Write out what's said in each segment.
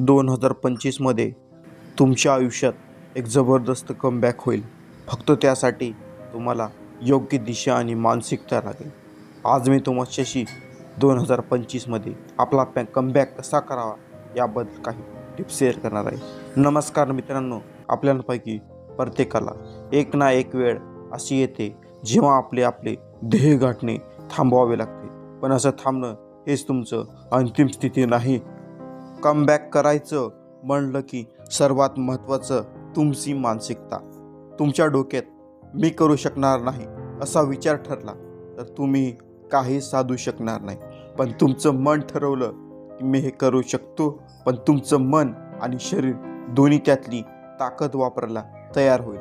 दोन हजार पंचवीसमध्ये तुमच्या आयुष्यात एक जबरदस्त कमबॅक होईल. फक्त त्यासाठी तुम्हाला योग्य दिशा आणि मानसिकता लागेल. आज मी तुमच्याशी दोन हजार पंचवीसमध्ये आपला पॅ कमबॅक कसा करावा याबद्दल काही टिप्स शेअर करणार आहे. नमस्कार मित्रांनो आपल्यापैकी प्रत्येकाला एक ना एक वेळ अशी येते जेव्हा आपले आपले ध्येय गाठणे थांबवावे लागते. पण असं थांबणं हेच तुमचं अंतिम स्थिती नाही. कमबॅक करायचं म्हणलं की सर्वात महत्त्वाचं तुमची मानसिकता. तुमच्या डोक्यात मी करू शकणार नाही असा विचार ठरला तर तुम्ही काही साधू शकणार नाही. पण तुमचं मन ठरवलं की मी हे करू शकतो. पण तुमचं मन आणि शरीर दोन्ही त्यातली ताकद वापरायला तयार होईल.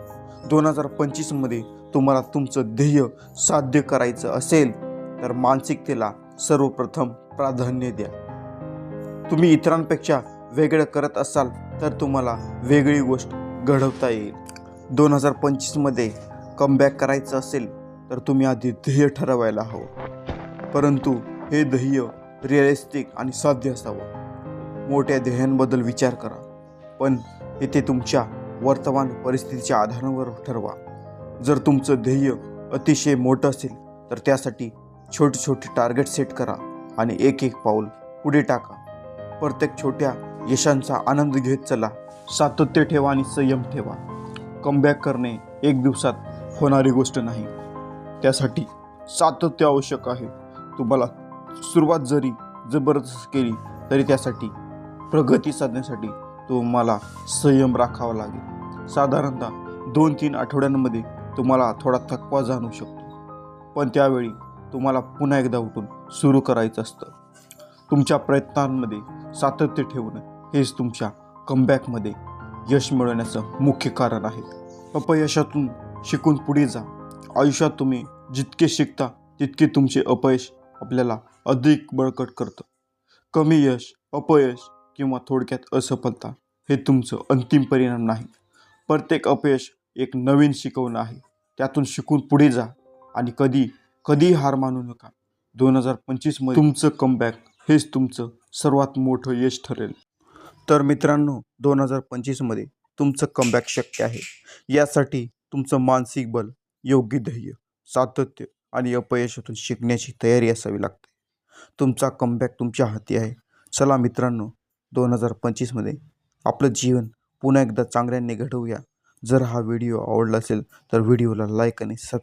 दोन हजार पंचवीसमध्ये तुम्हाला तुमचं ध्येय साध्य करायचं असेल तर मानसिकतेला सर्वप्रथम प्राधान्य द्या. तुम्ही इतरांपेक्षा वेगळं करत असाल तर तुम्हाला वेगळी गोष्ट घडवता येईल. दोन हजार पंचवीसमध्ये कमबॅक करायचं असेल तर तुम्ही आधी ध्येय ठरवायला हवं. परंतु हे ध्येय रिअलिस्टिक आणि साध्य असावं. मोठ्या ध्येयांबद्दल विचार करा. पण येथे तुमच्या वर्तमान परिस्थितीच्या आधारावर ठरवा. जर तुमचं ध्येय अतिशय मोठं असेल तर त्यासाठी छोटे छोटे टार्गेट सेट करा आणि एक एक पाऊल पुढे टाका. प्रत्येक छोट्या यशांचा आनंद घेत चला. सातत्य ठेवा आणि संयम ठेवा. कमबॅक करणे एक दिवसात होणारी गोष्ट नाही. त्यासाठी सातत्य आवश्यक आहे. तुम्हाला सुरुवात जरी जबरदस्त केली तरी त्यासाठी प्रगती साधण्यासाठी तुम्हाला संयम राखावा लागेल. साधारणतः दोन तीन आठवड्यांमध्ये तुम्हाला थोडा थकवा जाणू शकतो. पण त्यावेळी तुम्हाला पुन्हा एकदा उठून सुरू करायचं असतं. तुमच्या प्रयत्नांमध्ये सातत्य ठेवणं हेच तुमच्या कमबॅकमध्ये यश मिळवण्याचं मुख्य कारण आहे. अपयशातून शिकून पुढे जा. आयुष्यात तुम्ही जितके शिकता तितके तुमचे अपयश आपल्याला अधिक बळकट करतं. कमी यश अपयश किंवा थोडक्यात असफलता हे तुमचं अंतिम परिणाम नाही. प्रत्येक अपयश एक नवीन शिकवणं आहे. त्यातून शिकून पुढे जा आणि कधी कधी हार मानू नका. दोन हजार पंचवीसमध्ये तुमचं कमबॅक हेच तुमचं सर्वात मोठं यश ठरेल. तर मित्रांनो दोन हजार पंचवीसमध्ये तुमचं कमबॅक शक्य आहे. यासाठी तुमचं मानसिक बल योग्य ध्येय सातत्य आणि अपयशातून शिकण्याची तयारी असावी लागते. तुमचा कमबॅक तुमच्या हाती आहे. चला मित्रांनो दोन हजार पंचवीसमध्ये आपलं जीवन पुन्हा एकदा चांगल्याने घडवूया. जर हा व्हिडिओ आवडला असेल तर व्हिडिओला लाईक आणि सबस्क्राईब